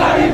খুনি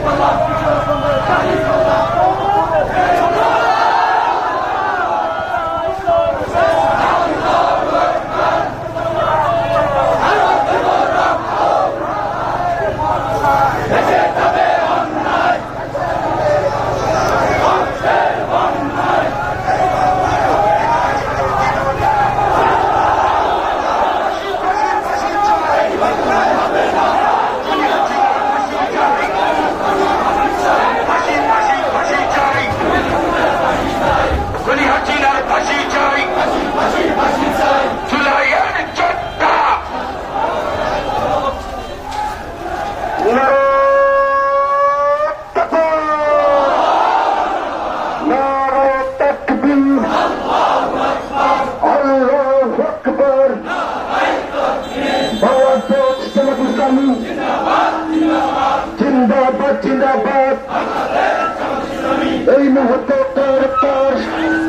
এই মুহূর্তে তার সংস্কারের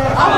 I'm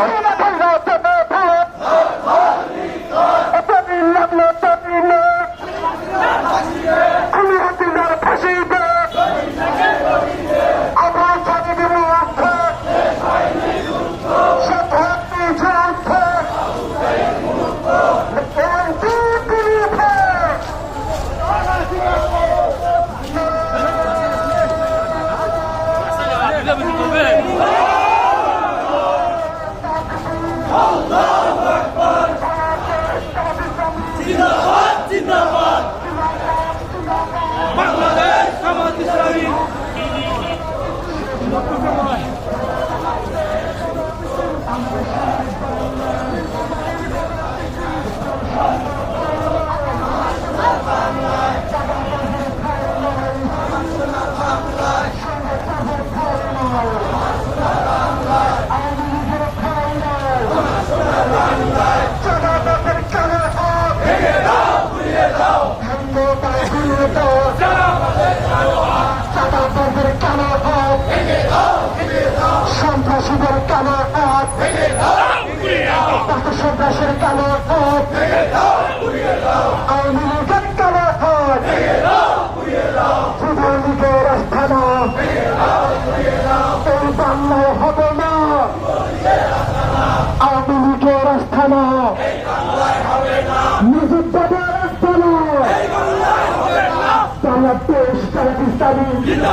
Thank you. সন্ত্রাসীদের কালো হাত সন্ত্রাসের কালো হাত লীগের কালো আস্থানা বাংলাদেশ পাকিস্তানি